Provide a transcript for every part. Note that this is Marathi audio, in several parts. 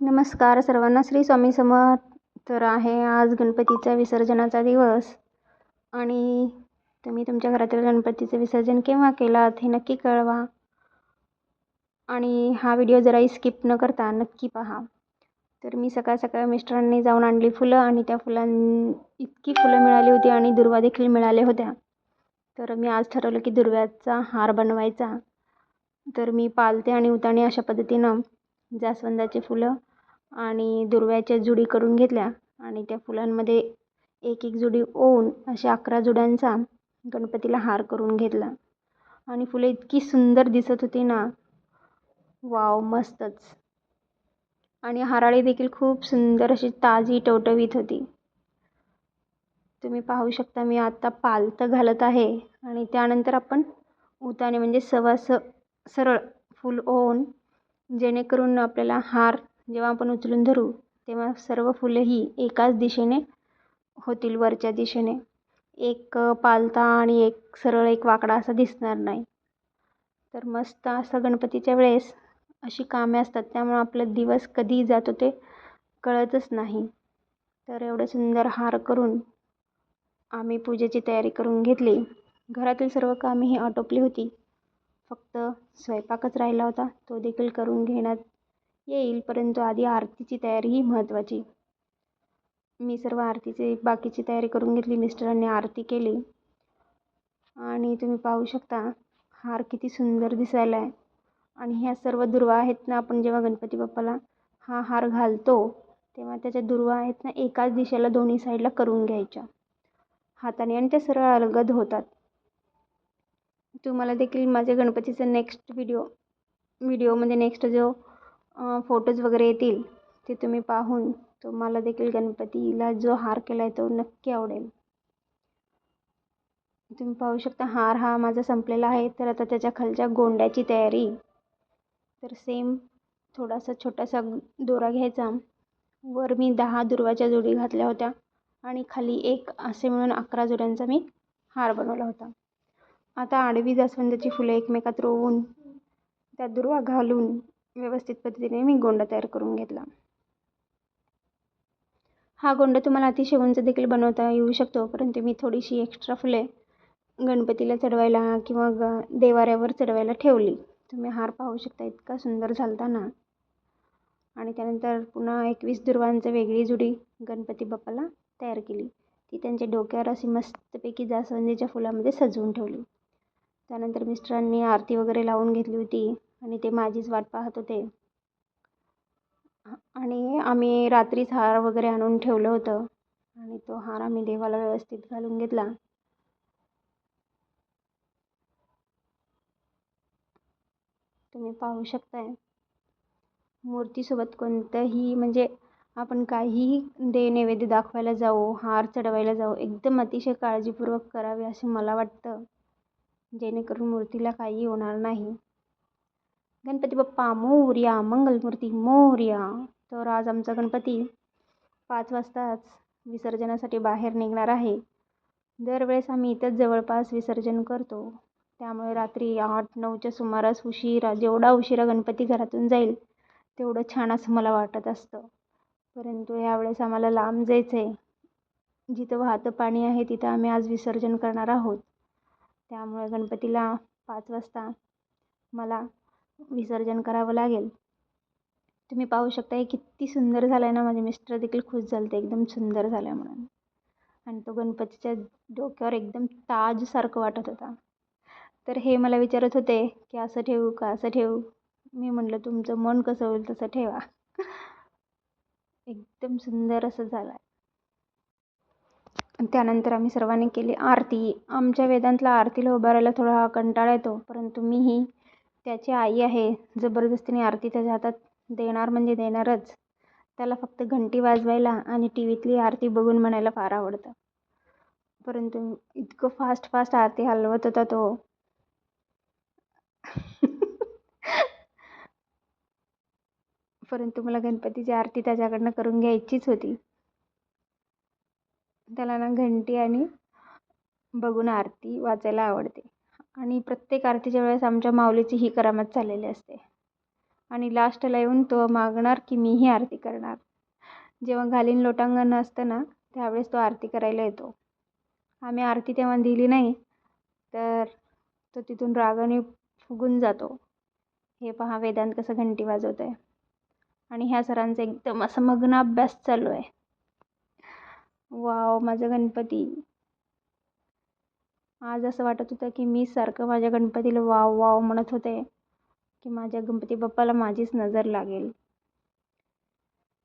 नमस्कार सर्वांना श्री स्वामी समर्थ तर आहे. आज गणपतीचा विसर्जनाचा दिवस आणि तुम्ही तुमच्या घरातील गणपतीचं विसर्जन केव्हा केलात हे नक्की कळवा. आणि हा व्हिडिओ जराही स्किप न करता नक्की पहा. तर मी सकाळ सकाळ मिस्टरांनी जाऊन आणली फुलं आणि त्या फुलां इतकी फुलं मिळाली होती आणि दुर्वा देखील मिळाल्या होत्या. तर मी आज ठरवलं की दुर्व्याचा हार बनवायचा. तर मी पालते आणि उताणे अशा पद्धतीनं जास्वंदाचे फुलं आणि दुर्व्याच्या जुडी करून घेतल्या. आणि त्या फुलांमध्ये एक एक जुडी ओवून अशा अकरा जुड्यांचा गणपतीला हार करून घेतला. आणि फुलं इतकी सुंदर दिसत होती ना. वाव मस्तच. आणि हाराळी देखील खूप सुंदर अशी ताजी टवटवीत होती. तुम्ही पाहू शकता मी आत्ता पालतं घालत आहे. आणि त्यानंतर आपण उताने म्हणजे सवास सरळ फूल ओवून जेणेकरून आपल्याला हार जेव्हा आपण उचलून धरू तेव्हा सर्व फुले ही एकाच दिशेने होतील वरच्या दिशेने. एक पालता आणि एक सरळ एक वाकडा असा दिसणार नाही. तर मस्त असं गणपतीच्या वेळेस अशी कामे असतात त्यामुळं आपला दिवस कधी जातो ते कळतच नाही. तर एवढं सुंदर हार करून आम्ही पूजेची तयारी करून घेतली. घरातील सर्व कामे ही आटोपली होती. फक्त स्वयंपाकच राहिला होता तो देखील करून घेण्यात येईल परंतु आधी आरतीची तयारी ही महत्त्वाची. मी सर्व आरतीची बाकीची तयारी करून घेतली मिस्टरांनी आरती केली. आणि तुम्ही पाहू शकता हार किती सुंदर दिसायला आहे आणि ह्या सर्व दुर्वा आहेत ना आपण जेव्हा गणपती बाप्पाला हा हार घालतो तेव्हा त्याच्या दुर्वा आहेत ना एकाच दिशेला दोन्ही साईडला करून घ्यायच्या. हाताने आणि त्या सरळ अलगद होतात. तुम्हाला देखील माझ्या गणपतीचं नेक्स्ट व्हिडिओ व्हिडिओमध्ये नेक्स्ट जो फोटोज वगैरे येतील ते तुम्ही पाहून तुम्हाला देखील गणपतीला जो हार केला आहे तो नक्की आवडेल. तुम्ही पाहू शकता हार हा माझा संपलेला आहे. तर आता त्याच्या खालच्या गोंड्याची तयारी. तर सेम थोडासा छोटासा दोरा घ्यायचा. वर मी दहा दुर्वाच्या जोडी घातल्या होत्या आणि खाली एक असे म्हणून अकरा जोड्यांचा मी हार बनवला होता. आता आडवी जास्वंदाची फुलं एकमेकात रोवून त्यात दुर्वा घालून व्यवस्थित पद्धतीने मी गोंडा तयार करून घेतला. हा गोंडा तुम्हाला अतिशय उंच देखील बनवता येऊ शकतो परंतु मी थोडीशी एक्स्ट्रा फुले गणपतीला चढवायला किंवा ग देवाऱ्यावर चढवायला ठेवली. तुम्ही हार पाहू शकता इतका सुंदर झालता ना आणि त्यानंतर पुन्हा एकवीस दुर्वांचं वेगळी जुडी गणपती बाप्पाला तयार केली. ती त्यांच्या डोक्यावर अशी मस्तपैकी जास्वंदीच्या फुलामध्ये सजवून ठेवली. त्यानंतर मिस्टरांनी आरती वगैरे लावून घेतली होती. आणि ते माझीच वाट पाहत होते. आणि आम्ही रात्रीच हार वगैरे आणून ठेवलं होतं. आणि तो हार आम्ही देवाला व्यवस्थित घालून घेतला. तुम्ही पाहू शकताय. मूर्तीसोबत कोणतंही म्हणजे आपण काहीही दे नैवेद्य दाखवायला जाऊ हार चढवायला जाऊ एकदम अतिशय काळजीपूर्वक करावे असे मला वाटतं. जेणेकरून मूर्तीला काही होणार नाही. गणपती बाप्पा मोर्या मंगलमूर्ती मोर्या. तर आज आमचा गणपती पाच वाजताच विसर्जनासाठी बाहेर निघणार आहे. दरवेळेस आम्ही इथंच जवळपास विसर्जन करतो. त्यामुळे रात्री आठ नऊच्या सुमारास उशिरा जेवढा उशिरा गणपती घरातून जाईल तेवढं छान असं मला वाटत असतं. परंतु यावेळेस आम्हाला लांब जायचं आहे जिथं वाहतं पाणी आहे तिथं आम्ही आज विसर्जन करणार आहोत. त्यामुळे गणपतीला पाच वाजता मला विसर्जन करावं लागेल. तुम्ही पाहू शकता हे किती सुंदर झालं आहे ना माझे मिस्टर देखील खुश झाले ते एकदम सुंदर झालं आहे म्हणून. आणि तो गणपतीच्या डोक्यावर एकदम ताजसारखं वाटत होता. तर हे मला विचारत होते की असं ठेवू का असं ठेवू? मी म्हटलं तुमचं मन कसं होईल तसं ठेवा. एकदम सुंदर असं झालं आहे त्यानंतर आम्ही सर्वांनी केली आरती. आमच्या वेदांतला आरतीला उभारायला थोडा कंटाळा येतो परंतु मीही त्याची आई आहे. जबरदस्तीने आरती त्याच्या हातात देणार म्हणजे देणारच. त्याला फक्त घंटी वाजवायला आणि टी व्हीतली आरती बघून म्हणायला फार आवडतं. परंतु इतकं फास्ट फास्ट आरती हलवत होता तो. परंतु मला गणपतीची आरती त्याच्याकडनं करून घ्यायचीच होती. त्याला ना घंटी आणि बघून आरती वाचायला आवडते. आणि प्रत्येक आरतीच्या वेळेस आमच्या माऊलीची ही करामत चाललेली असते. आणि लास्टला येऊन तो मागणार की मीही आरती करणार. जेव्हा घालीन लोटांगण असतं ना त्यावेळेस तो आरती करायला येतो. आम्ही आरती तेव्हा दिली नाही तर तो तिथून रागाने फुगून जातो. हे पहा वेदांत कसं घंटी वाजवत आहे आणि ह्या सरांचा एकदम असं मग्न अभ्यास चालू आहे. वाव माझा गणपती. आज असं वाटत होतं की मी सारखं माझ्या गणपतीला वाव वाव म्हणत होते की माझ्या गणपती बाप्पाला माझीच नजर लागेल.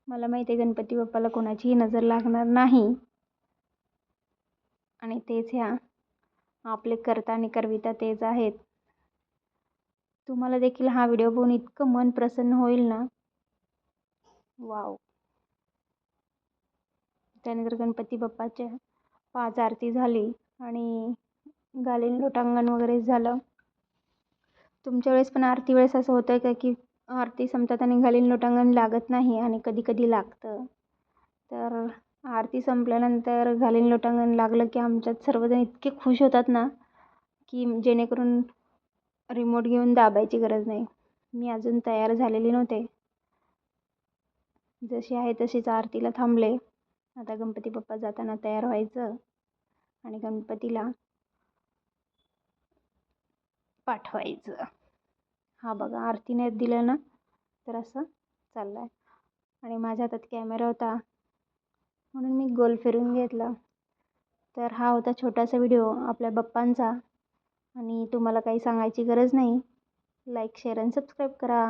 मला माहिती आहे गणपती बाप्पाला कोणाचीही नजर लागणार नाही. आणि तेच ह्या आपले करता आणि करविता तेच आहेत. तुम्हाला देखील हा व्हिडिओ बघून इतकं मन प्रसन्न होईल ना? वाव. त्यानंतर गणपती बाप्पाच्या पाच आरती झाली आणि गालीन लोटांगण वगैरे झालं. तुमच्या वेळेस पण आरती वेळेस असं होतं का की आरती संपतात आणि घालीन लोटांगण लागत नाही आणि कधी कधी लागतं? तर आरती संपल्यानंतर घालीन लोटांगण लागलं की आमच्यात सर्वजण इतके खुश होतात ना की जेणेकरून रिमोट घेऊन दाबायची गरज नाही. मी अजून तयार झालेली नव्हते. जशी आहे तशीच आरतीला थांबले. आता गणपती बाप्पा जाताना तयार व्हायचं आणि गणपतीला पाठवायचं. हा बघा आरतीने दिलं ना? तर असं चाललं आहे आणि माझ्या हातात कॅमेरा होता. म्हणून मी गोल फिरून घेतला. तर हा होता छोटासा व्हिडिओ आपल्या बाप्पांचा. आणि तुम्हाला काही सांगायची गरज नाही. लाईक शेअर आणि सबस्क्राईब करा.